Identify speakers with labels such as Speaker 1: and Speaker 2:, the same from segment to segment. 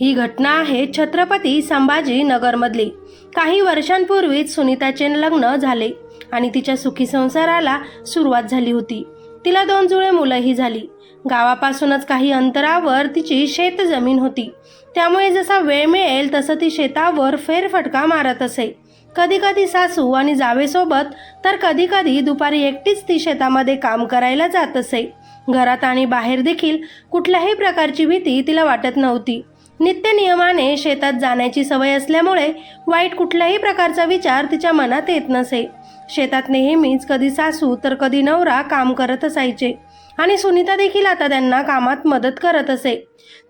Speaker 1: ही घटना आहे छत्रपती संभाजी नगरमधली. काही वर्षांपूर्वीच सुनीताचे लग्न झाले आणि तिच्या सुखी संसाराला सुरुवात झाली होती. तिला दोन जुळे मुलंही झाली. गावापासूनच काही अंतरावर तिची शेत जमीन होती. त्यामुळे जसा वेळ मिळेल तसं ती शेतावर फेरफटका मारत असे. कधी कधी सासू आणि जावेसोबत तर कधी कधी दुपारी एकटीच ती शेतामध्ये काम करायला जात असे. घरात आणि बाहेर देखील कुठल्याही प्रकारची भीती तिला वाटत नव्हती. नित्यनियमाने शेतात जाण्याची सवय असल्यामुळे वाईट कुठल्याही प्रकारचा विचार तिच्या मनात येत नसे. शेतात नेहमीच कधी सासू तर कधी नवरा काम करत असायचे. आणि सुनीता देखील आता त्यांना कामात मदत करत असे.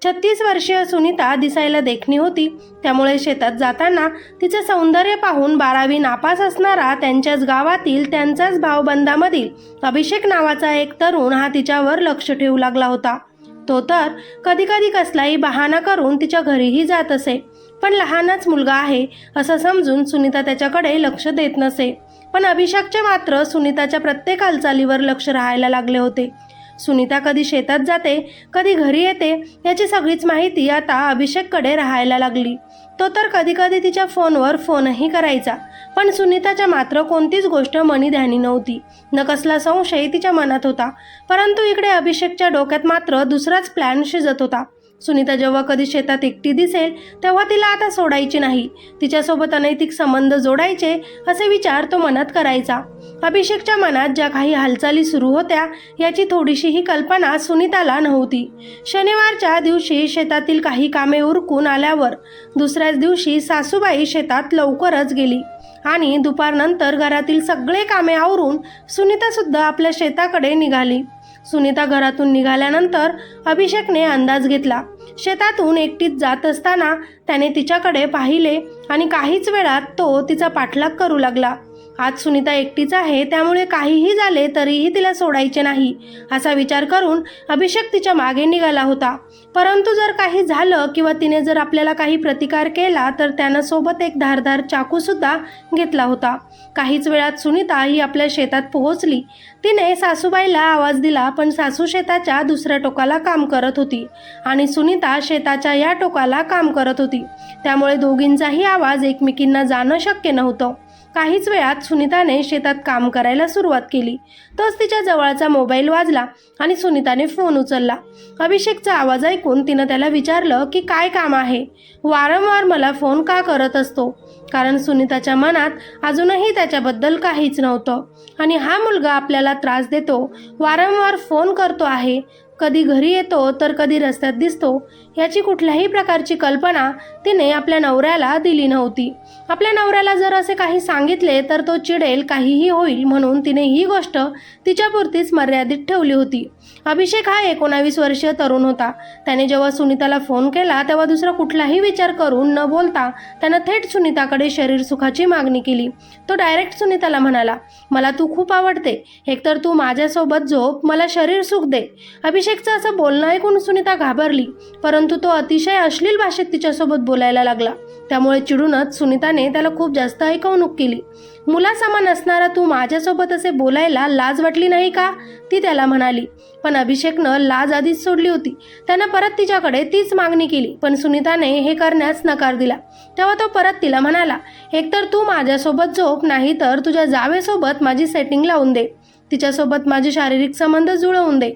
Speaker 1: छत्तीस वर्षीय सुनीता दिसायला देखणी होती. त्यामुळे शेतात जाताना तिचे सौंदर्य पाहून बारावी नापास असणारा त्यांच्याच गावातील त्यांचाच भावबंधामधील अभिषेक नावाचा एक तरुण हा तिच्यावर लक्ष ठेवू लागला होता. तो तर कधी कधी कसलाही बहाणा करून तिच्या घरीही जात असे. पण लहानच मुलगा आहे असं समजून सुनीता त्याच्याकडे लक्ष देत नसे. पण अभिषेकचे मात्र सुनीताच्या प्रत्येक हालचालीवर लक्ष राहायला लागले होते. सुनीता कधी शेतात जाते कधी घरी येते याची सगळीच माहिती आता अभिषेककडे राहायला लागली. तो तर कधी कधी तिच्या फोनवर फोनही करायचा पण सुनीताच्या मात्र कोणतीच गोष्ट मनी ध्यानी नव्हती. न कसला संशय तिच्या मनात होता परंतु इकडे अभिषेकच्या डोक्यात मात्र दुसराच प्लॅन शिजत होता. सुनीता जेव्हा कधी शेतात एकटी दिसेल तेव्हा तिला आता सोडायची नाही. तिच्यासोबत अनैतिक संबंध जोडायचे असे विचार तो मनात करायचा. अभिषेकच्या मनात ज्या काही हालचाली सुरू होत्या याची थोडीशीही कल्पना सुनीताला नव्हती. शनिवारच्या दिवशी शेतातील काही कामे उरकून आल्यावर दुसऱ्याच दिवशी सासूबाई शेतात लवकरच गेली आणि दुपारनंतर घरातील सगळे कामे आवरून सुनीतासुद्धा आपल्या शेताकडे निघाली. सुनीता घरातून निघाल्यानंतर अभिषेकने अंदाज घेतला. शेतातून एकटीच जात असताना त्याने तिच्याकडे पाहिले आणि काहीच वेळात तो तिचा पाठलाग करू लागला. आज सुनीता एकटीच आहे त्यामुळे काहीही झाले तरीही तिला सोडायचे नाही असा विचार करून अभिषेक तिच्यामागे निघाला होता. परंतु जर काही झालं किंवा तिने जर आपल्याला काही प्रतिकार केला तर त्यानं सोबत एक धारधार चाकूसुद्धा घेतला होता. काहीच वेळात सुनीता ही आपल्या शेतात पोहोचली. तिने सासूबाईला आवाज दिला पण सासू शेताच्या दुसऱ्या टोकाला काम करत होती आणि सुनीता शेताच्या या टोकाला काम करत होती. त्यामुळे दोघींचाही आवाज एकमेकींना जाणं शक्य नव्हतं. काहीच वेळात सुनीताने शेतात काम करायला सुरुवात केली. तोच तिच्या जवळचा मोबाईल वाजला आणि सुनीताने फोन उचलला. अभिषेकचा आवाज ऐकून तिनं त्याला विचारलं की काय काम आहे? वारंवार मला फोन का करत असतो? कारण सुनीताच्या मनात अजूनही त्याच्याबद्दल काहीच नव्हतं. आणि हा मुलगा आपल्याला त्रास देतो वारंवार फोन करतो आहे कधी घरी येतो तर कधी रस्त्यात दिसतो याची कुठल्याही प्रकारची कल्पना तिने आपल्या नवऱ्याला दिली नव्हती. आपल्या नवऱ्याला जर असे काही सांगितले तर तो चिडेल काहीही होईल म्हणून तिने ही गोष्ट तिच्यापुरतीच मर्यादित ठेवली होती. अभिषेक हा एकोणावीस वर्षीय तरुण होता. त्याने जेव्हा सुनीताला फोन केला तेव्हा दुसरा कुठलाही विचार करून न बोलता त्यानं थेट सुनीताकडे शरीर सुखाची मागणी केली. तो डायरेक्ट सुनीताला म्हणाला मला तू खूप आवडते. एकतर तू माझ्यासोबत झोप मला शरीर सुख दे. अभिषेक अभिषेकचं असं बोलणं ऐकून सुनीता घाबरली परंतु तो अतिशय अश्लील भाषेत तिच्यासोबत बोलायला लागला. त्यामुळे चिडूनच सुनीताने त्याला खूप जास्त ऐकवणूक केली. मुलासमान असणारा तू माझ्यासोबत असे बोलायला लाज वाटली नाही का? ती त्याला म्हणाली. पण अभिषेकनं लाज आधीच सोडली होती. त्यानं परत तिच्याकडे तीच मागणी केली पण सुनीताने हे करण्यास नकार दिला. तेव्हा तो परत तिला म्हणाला एकतर तू माझ्यासोबत झोप नाही तर तुझ्या जावेसोबत माझी सेटिंग लावून दे. तिच्यासोबत माझे शारीरिक संबंध जुळवून दे.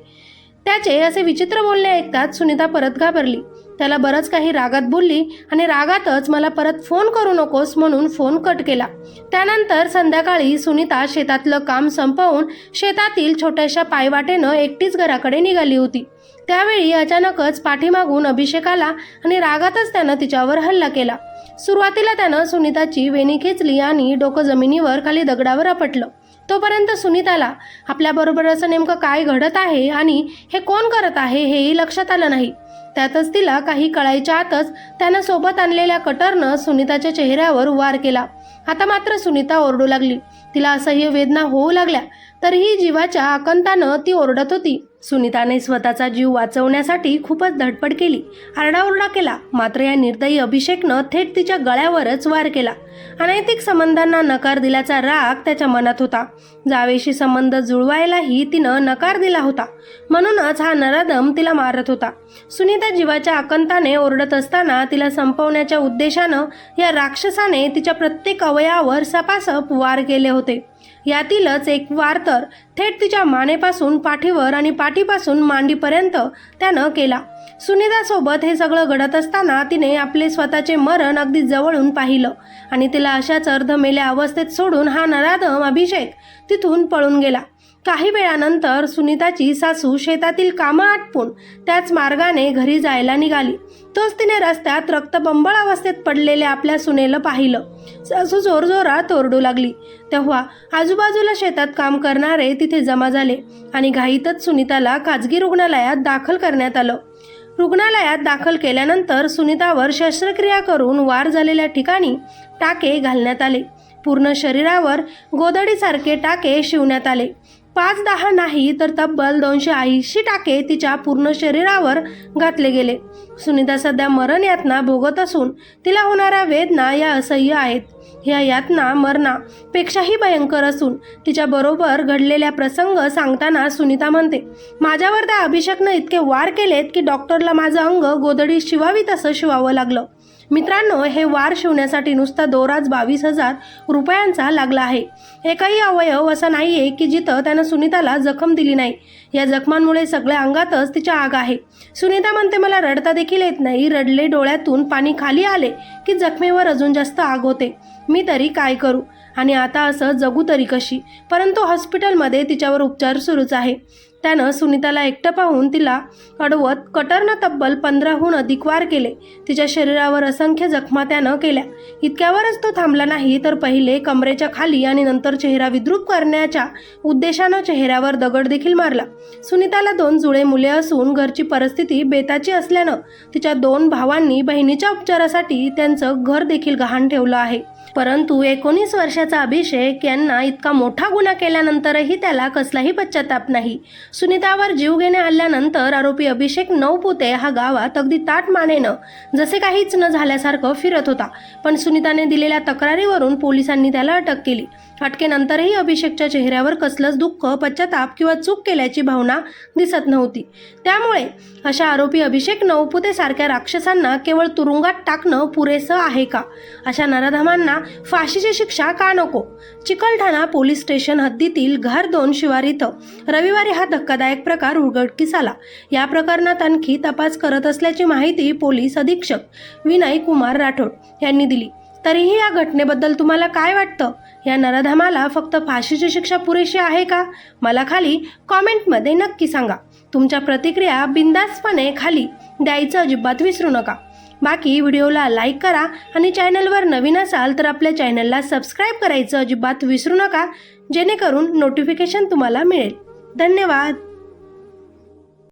Speaker 1: त्याचे असे विचित्र बोलणे ऐकताच सुनीता परत घाबरली. त्याला बरंच काही रागात बोलली आणि रागातच मला परत फोन करू नकोस म्हणून फोन कट केला. त्यानंतर संध्याकाळी सुनीता शेतातलं काम संपवून शेतातील छोट्याशा पायवाटेनं एकटीच घराकडे निघाली होती. त्यावेळी अचानकच पाठीमागून अभिषेक आला आणि रागातच त्यानं तिच्यावर हल्ला केला. सुरुवातीला त्यानं सुनीताची वेणी खेचली आणि डोकं जमिनीवर खाली दगडावर आपटलं. तोपर्यंत सुनीताला आपल्याबरोबर असं नेमकं काय घडत आहे आणि हे कोण करत आहे हेही लक्षात आलं नाही त्यातच तिला काही कळायच्या आतच त्यानं सोबत आणलेल्या कटरनं सुनीताच्या चेहऱ्यावर वार केला. आता मात्र सुनीता ओरडू लागली. तिला असह्य वेदना होऊ लागल्या. तरीही जीवाच्या आकंतानं ती ओरडत होती. सुनीताने स्वतःचा जीव वाचवण्यासाठी खूपच धडपड केली. आरडाओरडा केला. मात्र या निर्दयी अभिषेकनं थेट तिच्या गळ्यावरच वार केला. अनैतिक संबंधांना नकार दिल्याचा राग त्याच्या मनात होता. जावेशी संबंध जुळवायलाही तिनं नकार दिला होता. म्हणूनच हा नराधम तिला मारत होता. सुनीता जीवाच्या आकंताने ओरडत असताना तिला संपवण्याच्या उद्देशानं या राक्षसाने तिच्या प्रत्येक अवयावर सपासप वार केले होते. यातीलच एक वार तर. थेट तिच्या मानेपासून पाठीवर आणि पाठीपासून मांडीपर्यंत त्यानं केला. सुनीतासोबत हे सगळं घडत असताना तिने आपले स्वतःचे मरण अगदी जवळून पाहिलं आणि तिला अशाच अर्धमेल्या अवस्थेत सोडून हा नराधम अभिषेक तिथून पळून गेला. काही वेळानंतर सुनीताची सासू शेतातील कामं आटपून त्याच मार्गाने घरी जायला निघाली. तोच तिने रस्त्यात रक्तबंबळ अवस्थेत पडलेले आपल्या सुनेला पाहिलं. सासू जोरजोरात ओरडू लागली. तेव्हा आजूबाजूला शेतात काम करणारे तिथे जमा झाले आणि घाईतच सुनीताला खाजगी रुग्णालयात दाखल करण्यात आलं. रुग्णालयात दाखल केल्यानंतर सुनीतावर शस्त्रक्रिया करून वार झालेल्या ठिकाणी टाके घालण्यात आले. पूर्ण शरीरावर गोदडीसारखे टाके शिवण्यात आले. पाच दहा नाही तर तब्बल दोनशे ऐंशी टाके तिच्या पूर्ण शरीरावर घातले गेले. सुनीता सध्या मरण यातना भोगत असून तिला होणाऱ्या वेदना या असह्य आहेत. ह्या यातना मरणापेक्षाही भयंकर असून तिच्या बरोबर घडलेल्या प्रसंग सांगताना सुनीता म्हणते माझ्यावर त्या अभिषेकनं इतके वार केलेत की डॉक्टरला माझं अंग गोदडी शिवावी तसं शिवावं लागलं. मित्रांनो हे वार शिवण्यासाठी नुसता दोराच बावीस हजार रुपयांचा लागला आहे. एकही अवयव असा नाही आहे की जिथं त्यानं सुनीताला जखम दिली नाही. या जखमांमुळे सगळ्या अंगातच तिच्या आग आहे. सुनीता म्हणते मला रडता देखील येत नाही. रडले डोळ्यातून पाणी खाली आले की जखमेवर अजून जास्त आग होते. मी तरी काय करू? आणि आता असं जगू तरी कशी? परंतु हॉस्पिटलमध्ये तिच्यावर उपचार सुरूच आहे. त्यानं सुनीताला एकटं पाहून तिला अडवत कटरनं तब्बल पंधराहून अधिक वार केले. तिच्या शरीरावर असंख्य जखमा त्यानं केल्या. इतक्यावरच तो थांबला नाही तर पहिले कमरेच्या खाली आणि नंतर चेहरा विद्रुप करण्याच्या उद्देशानं चेहऱ्यावर दगड देखील मारला. सुनीताला दोन जुळे मुले असून घरची परिस्थिती बेताची असल्यानं तिच्या दोन भावांनी बहिणीच्या उपचारासाठी त्यांचं घर देखील गहाण ठेवलं आहे. परंतु एकोणीस वर्षाचा अभिषेक यांना इतका मोठा गुन्हा केल्यानंतरही त्याला कसलाही पश्चाताप नाही. सुनीतावर जीव घेणे आल्यानंतर आरोपी अभिषेक नौपुते हा गावात अगदी ताट मानेनं जसे काहीच न झाल्यासारखं फिरत होता. पण सुनीताने दिलेल्या तक्रारीवरून पोलिसांनी त्याला अटक केली. अटकेनंतरही अभिषेकच्या चेहऱ्यावर कसलंच दुःख पश्चाताप किंवा चूक केल्याची भावना दिसत नव्हती. त्यामुळे अशा आरोपी अभिषेक नवपुते सारख्या राक्षसांना केवळ तुरुंगात टाकणं पुरेसं आहे का? अशा नराधमांना फाशीची शिक्षा का नको? चिकलठाणा पोलीस स्टेशन हद्दीतील घर दोन शिवार इथं रविवारी हा धक्कादायक प्रकार उघडकीस आला. या प्रकरणात आणखी तपास करत असल्याची माहिती पोलीस अधीक्षक विनय कुमार राठोड यांनी दिली. तरीही या घटनेबद्दल तुम्हाला काय वाटतं? या नराधमाला फक्त फाशीची शिक्षा पुरेशी आहे का? मला खाली कॉमेंटमध्ये नक्की सांगा. तुमच्या प्रतिक्रिया बिंदासपणे खाली द्यायचं अजिबात विसरू नका. बाकी व्हिडिओला लाईक करा आणि चॅनलवर नवीन असाल तर आपल्या चॅनलला सबस्क्राईब करायचं अजिबात विसरू नका जेणेकरून नोटिफिकेशन तुम्हाला मिळेल. धन्यवाद!